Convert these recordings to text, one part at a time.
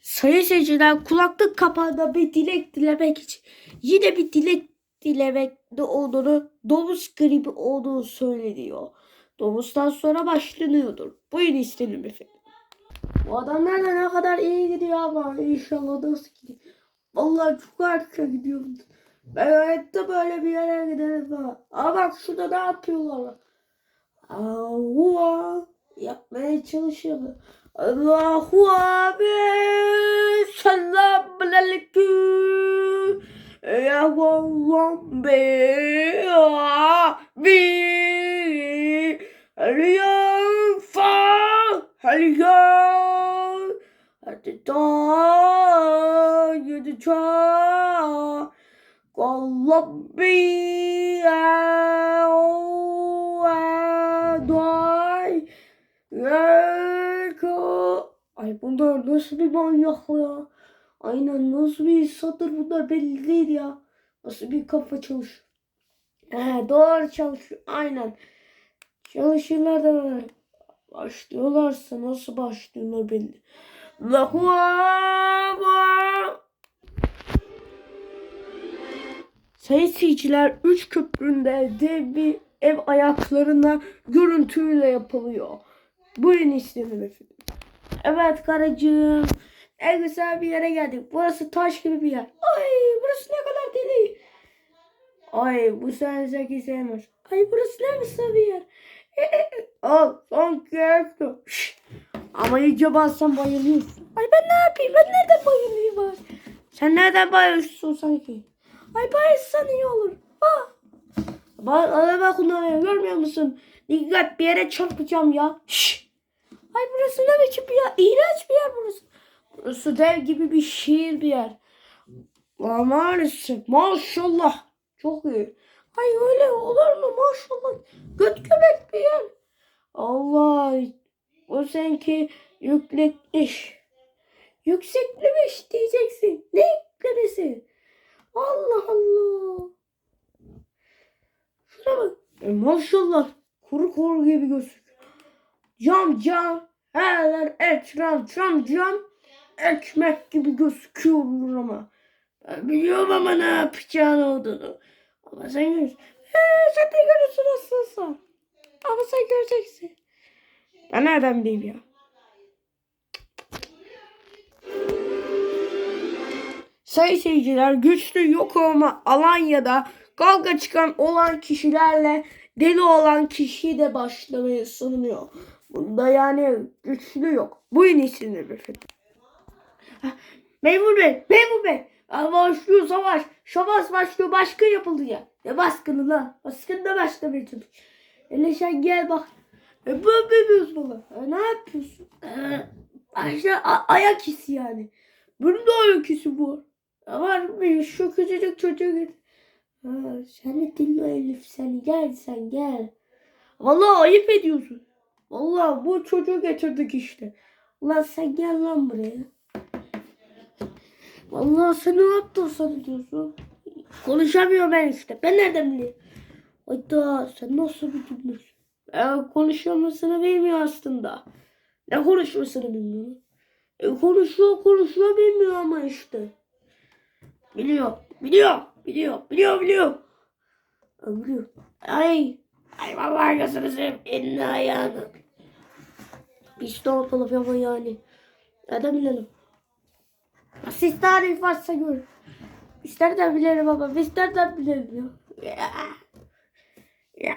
Sayın seyirciler kulaklık kapağında bir dilek dilemek için yine bir dilek dilemekte olduğunu domuz gribi olduğunu söyleniyor. Domuzdan sonra başlanıyordur. Buyurun istedim efendim. Bu adamlar da ne kadar iyi gidiyor ama inşallah nasıl gidiyor. Vallahi çok harika gidiyor. Ben hayatta böyle bir yere giderim ha. Ama bak şurada ne yapıyorlar. Allah yapmaya çalışıyorlar. Allahu abi selamun aleyküm ya Allah'ım be abi Aliyah fa Aliyah Hadi da ya Doy Yeko. Ay bunlar nasıl bir manyak ya? Aynen nasıl bir insandır bunlar belli değil ya. Nasıl bir kafa çalışıyor. He doğru çalışıyor. Aynen. Çalışırlar da böyle. Başlıyorlarsa nasıl başlıyorlar belli. Allahu Sayın seyirciler 3 köpründe dev bir ev ayaklarına görüntüyle yapılıyor. Buyurun istedim efendim. Evet karıcığım. En güzel bir yere geldik. Burası taş gibi bir yer. Ay burası ne kadar deli. Ay bu sen zeki sevmez. Ay burası ne güzel bir yer. Al son. Şşş. Ama iyice bassan bayılıyorsun. Ay ben ne yapayım? Ben nereden bayılayım? Sen nereden bayılıyorsun sanki? Ay bayılsan iyi olur. Ah. Bak araba kullanıyor görmüyor musun? Dikkat bir yere çarpacağım ya. Şşş. Ay burası ne biçim bir yer? İğrenç bir yer burası. Burası dev gibi bir şehir bir yer. Aa, maalesef. Maşallah. Çok iyi. Ay öyle olur mu? Maşallah. Göt göbek bir yer. Allah. O seninki yüksekmiş. Yükseklemiş diyeceksin. Ne yüklemesi? Allah Allah. Şuna bak. E, maşallah. Kuru kuru gibi gözüküyor. Cam cam. Her yer etraf cam cam. Ekmek gibi gözüküyor ama. Ben biliyorum ama ne yapacağın olduğunu. Ama sen görürsün. He, sen de görürsün nasılsa. Ama sen göreceksin. Ben nereden bileyim ya? Sayın seyirciler güçlü yok olma Alanya'da kavga çıkan olan kişilerle deli olan kişi de başlamaya sunuyor. Bunda yani güçlü yok. Bu en efendim. Hah, Memur bey, memur bey. Başlıyor savaş. Savaş başlıyor. Baskın yapıldı ya. Ne baskını lan? Baskın da başlamaya çalışıyor. Hele sen gel bak. E, bu yapıyorsun bana. E, ne yapıyorsun? E, a- ayak hissi yani. Bunun da ayak hissi bu. Var bir şu küçücük çocuğu. Ha, sen de Elif sen gel sen gel. Vallahi ayıp ediyorsun. Vallahi bu çocuğu getirdik işte. Ulan sen gel lan buraya. Vallahi sen ne yaptın sanıyorsun? Konuşamıyorum ben işte. Ben nereden bileyim? Hayda sen nasıl bir dinliyorsun? Ben konuşamasını bilmiyor aslında. Ne konuşmasını bilmiyor? E, konuşuyor konuşuyor bilmiyor ama işte. Biliyor, biliyor, biliyor, biliyor, biliyor. Biliyor. Ay, ay vallahi gözünü seveyim elini ayağını. Biz ne yapalım ama yani. Nereden bilelim? Siz tarif varsa gör. Biz nereden bilelim ama biz nereden bilelim ya. Ya. Ya.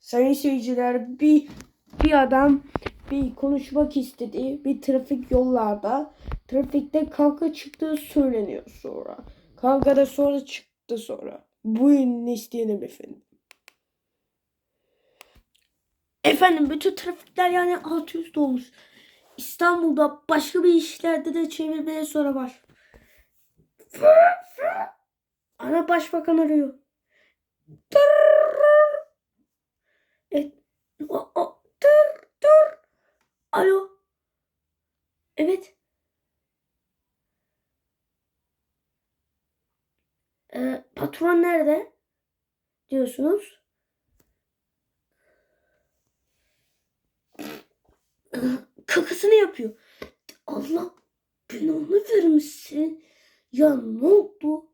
Sayın seyirciler bir bir adam bir konuşmak istedi bir trafik yollarda trafikte kavga çıktığı söyleniyor sonra. Kavga da sonra çıktı sonra. Buyurun isteyelim efendim. Efendim bütün trafikler yani alt üst. İstanbul'da başka bir işlerde de çevirmeye sonra var. Ana başbakan arıyor. E, tır. Alo. Evet. Ee, patron nerede? Diyorsunuz. Kakasını yapıyor. Allah günahını vermişsin. Ya ne oldu?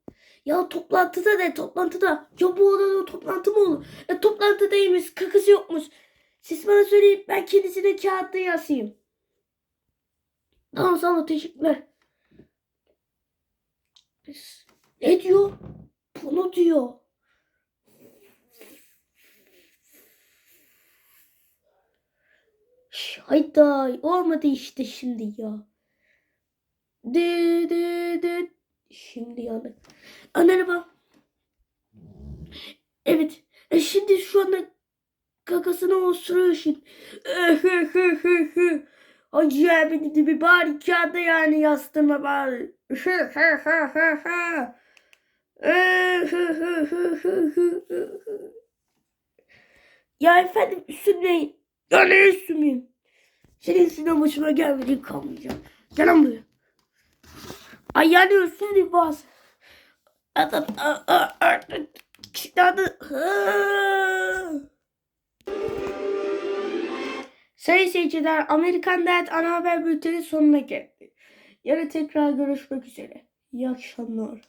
Ya toplantıda de toplantıda. Ya bu odada toplantı mı olur? E toplantıdaymış kakası yokmuş. Siz bana söyleyin ben kendisine kağıtta yazayım. Tamam sağ teşekkürler. Ne diyor? Bunu diyor. Hayda olmadı işte şimdi ya. De de de. Şimdi yandı. Aa, merhaba. Evet. E şimdi şu anda kakasını osuruyor şimdi. Hacı abi dedi bir bari kağıda yani yastırma bari. ya efendim üstümdeyim. Ya ne üstümeyim? Senin üstüne başıma gelmediğin kalmayacak. Gel lan buraya. Ay yani üstümdeyim bazı. Adam Adı Sayın seyirciler, Amerikan Dad ana haber bülteni sonuna geldi. Yarın tekrar görüşmek üzere. İyi akşamlar.